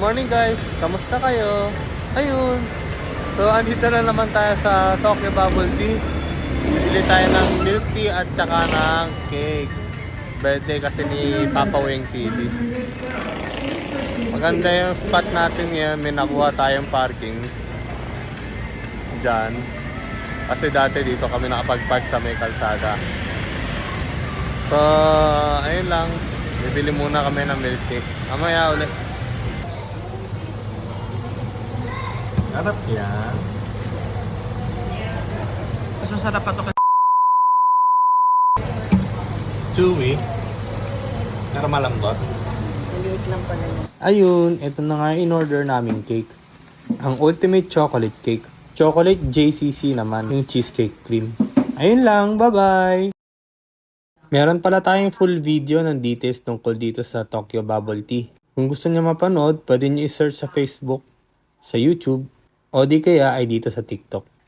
morning guys! Kamusta kayo? Ayun! So, andito na naman tayo sa Tokyo Bubble Tea. Bibili tayo ng milk tea at saka ng cake. Birthday kasi ni Papa Weng TV. Maganda yung spot natin ngayon. May nakuha tayong parking. Diyan. Kasi dati dito kami nakapag-park sa may kalsada. So, ayun lang. Bibili muna kami ng milk tea. Mamaya ulit. Harap yan. Mas masarap pa to kasi Chewy. Pero malambot. maliit lang pala yun. Ayun, ito na nga in order naming cake. Ang ultimate chocolate cake. Chocolate JCC naman, yung cheesecake cream. Ayun lang, bye-bye! Meron pala tayong full video ng details tungkol dito sa Tokyo Bubble Tea. Kung gusto niyo mapanood, pwede niyo i-search sa Facebook, sa YouTube, o di kaya ay dito sa TikTok.